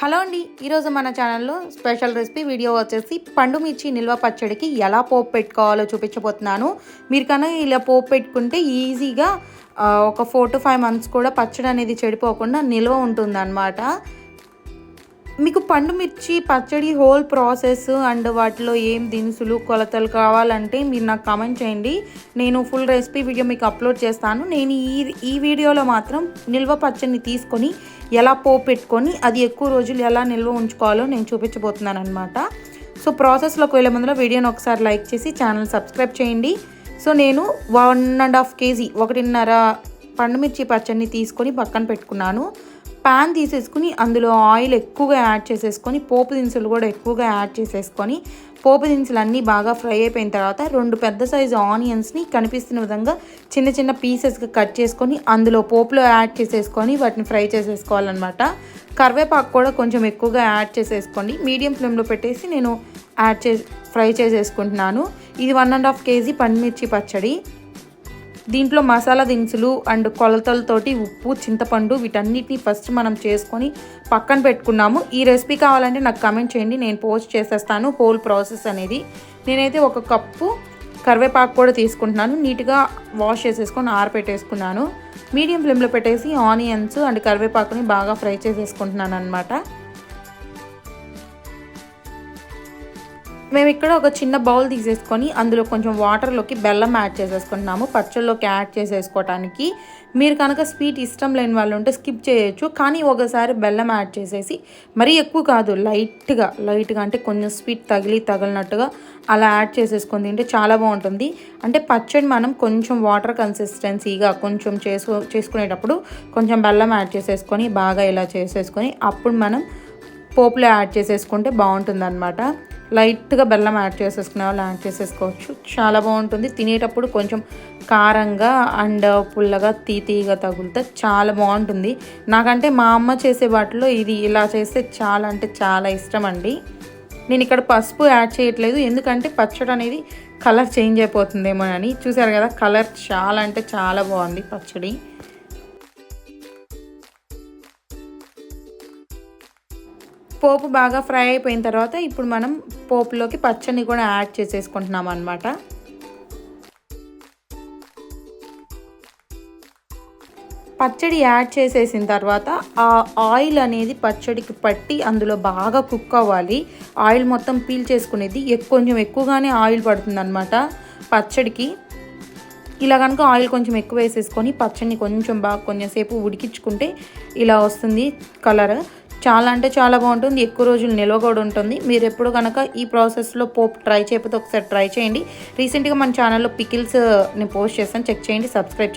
Hello అండి ఈరోజు మన ఛానల్లో స్పెషల్ రెసిపీ వీడియో వచ్చేసి పండు మిర్చి నిల్వ పచ్చడికి ఎలా పోపు పెట్టుకోవాలో చూపించబోతున్నాను. మీరు కన్నా ఇలా పోపు పెట్టుకుంటే ఈజీగా ఒక ఫోర్ టు ఫైవ్ మంత్స్ కూడా పచ్చడి అనేది చెడిపోకుండా నిల్వ ఉంటుందన్నమాట. మీకు పండు మిర్చి పచ్చడి హోల్ ప్రాసెస్ అండ్ వాటిలో ఏం దినుసులు కొలతలు కావాలంటే మీరు నాకు కామెంట్ చేయండి. నేను ఫుల్ రెసిపీ వీడియో మీకు అప్లోడ్ చేస్తాను. నేను ఈ ఈ వీడియోలో మాత్రం నిల్వ పచ్చడిని తీసుకొని ఎలా పోపు పెట్టుకొని అది ఎక్కువ రోజులు ఎలా నిల్వ ఉంచుకోవాలో నేను చూపించబోతున్నాను అనమాట సో ప్రాసెస్లోకి వెళ్ళే ముందులో వీడియోని ఒకసారి లైక్ చేసి ఛానల్ సబ్స్క్రైబ్ చేయండి. సో నేను వన్ అండ్ హాఫ్ కేజీ ఒకటిన్నర పండుమిర్చి పచ్చడిని తీసుకొని పక్కన పెట్టుకున్నాను. పాన్ తీసేసుకుని అందులో ఆయిల్ ఎక్కువగా యాడ్ చేసేసుకొని పోపు దినుసులు కూడా ఎక్కువగా యాడ్ చేసేసుకొని పోపు దినుసులు అన్నీ బాగా ఫ్రై అయిపోయిన తర్వాత రెండు పెద్ద సైజు ఆనియన్స్ని కనిపిస్తున్న విధంగా చిన్న చిన్న పీసెస్గా కట్ చేసుకొని అందులో పోపులో యాడ్ చేసేసుకొని వాటిని ఫ్రై చేసేసుకోవాలన్నమాట. కరివేపాకు కూడా కొంచెం ఎక్కువగా యాడ్ చేసేసుకోండి. మీడియం ఫ్లేమ్లో పెట్టేసి నేను యాడ్ చే ఫ్రై చేసేసుకుంటున్నాను. ఇది వన్ అండ్ హాఫ్ కేజీ పనిమిర్చి పచ్చడి. దీంట్లో మసాలా దినుసులు అండ్ కొలతలతోటి ఉప్పు చింతపండు వీటన్నిటిని ఫస్ట్ మనం చేసుకొని పక్కన పెట్టుకున్నాము. ఈ రెసిపీ కావాలంటే నాకు కమెంట్ చేయండి నేను పోస్ట్ చేసేస్తాను హోల్ ప్రాసెస్ అనేది. నేనైతే ఒక కప్పు కరివేపాకు కూడా తీసుకుంటున్నాను. నీట్గా వాష్ చేసేసుకొని ఆరపెట్టేసుకున్నాను. మీడియం ఫ్లేమ్లో పెట్టేసి ఆనియన్స్ అండ్ కరివేపాకుని బాగా ఫ్రై చేసేసుకుంటున్నాను అనమాట మేము ఇక్కడ ఒక చిన్న బౌల్ తీసేసుకొని అందులో కొంచెం వాటర్లోకి బెల్లం యాడ్ చేసేసుకుంటున్నాము పచ్చళ్ళలోకి యాడ్ చేసేసుకోవటానికి. మీరు కనుక స్వీట్ ఇష్టం లేని వాళ్ళు ఉంటే స్కిప్ చేయొచ్చు కానీ ఒకసారి బెల్లం యాడ్ చేసేసి మరీ ఎక్కువ కాదు లైట్గా లైట్గా అంటే కొంచెం స్వీట్ తగిలి తగిలినట్టుగా అలా యాడ్ చేసేసుకొని తింటే చాలా బాగుంటుంది. అంటే పచ్చడి మనం కొంచెం వాటర్ కన్సిస్టెన్సీగా కొంచెం చేసు చేసుకునేటప్పుడు కొంచెం బెల్లం యాడ్ చేసేసుకొని బాగా ఇలా చేసేసుకొని అప్పుడు మనం పోపులో యాడ్ చేసేసుకుంటే బాగుంటుంది అనమాట లైట్గా బెల్లం యాడ్ చేసేసుకునే వాళ్ళు యాడ్ చేసేసుకోవచ్చు. చాలా బాగుంటుంది. తినేటప్పుడు కొంచెం కారంగా అండ్ పుల్లగా తీతీగా తగులుతే చాలా బాగుంటుంది. నాకంటే మా అమ్మ చేసే వాటిలో ఇది ఇలా చేస్తే చాలా అంటే చాలా ఇష్టం అండి. నేను ఇక్కడ పసుపు యాడ్ చేయట్లేదు. ఎందుకంటే పచ్చడి అనేది కలర్ చేంజ్ అయిపోతుందేమో అని చూసారు కదా కలర్ చాలా అంటే చాలా బాగుంది పచ్చడి. పోపు బాగా ఫ్రై అయిపోయిన తర్వాత ఇప్పుడు మనం పోపులోకి పచ్చడిని కూడా యాడ్ చేసేసుకుంటున్నాం అనమాట పచ్చడి యాడ్ చేసేసిన తర్వాత ఆ ఆయిల్ అనేది పచ్చడికి పట్టి అందులో బాగా కుక్ అవ్వాలి. ఆయిల్ మొత్తం పీల్ చేసుకునేది కొంచెం ఎక్కువగానే ఆయిల్ పడుతుంది అనమాట పచ్చడికి. ఇలా కనుక ఆయిల్ కొంచెం ఎక్కువ వేసేసుకొని పచ్చడిని కొంచెం బాగా కొంచెం సేపు ఉడికించుకుంటే ఇలా వస్తుంది కలర్. చాలా అంటే చాలా బాగుంటుంది. ఎక్కువ రోజులు నిల్వ కూడా ఉంటుంది. మీరు ఎప్పుడు కనుక ఈ ప్రాసెస్లో పోప్ ట్రై చేయకపోతే ఒకసారి ట్రై చేయండి. రీసెంట్గా మన ఛానల్లో పికిల్స్ పోస్ట్ చేస్తాను చెక్ చేయండి సబ్స్క్రైబ్ చేయండి.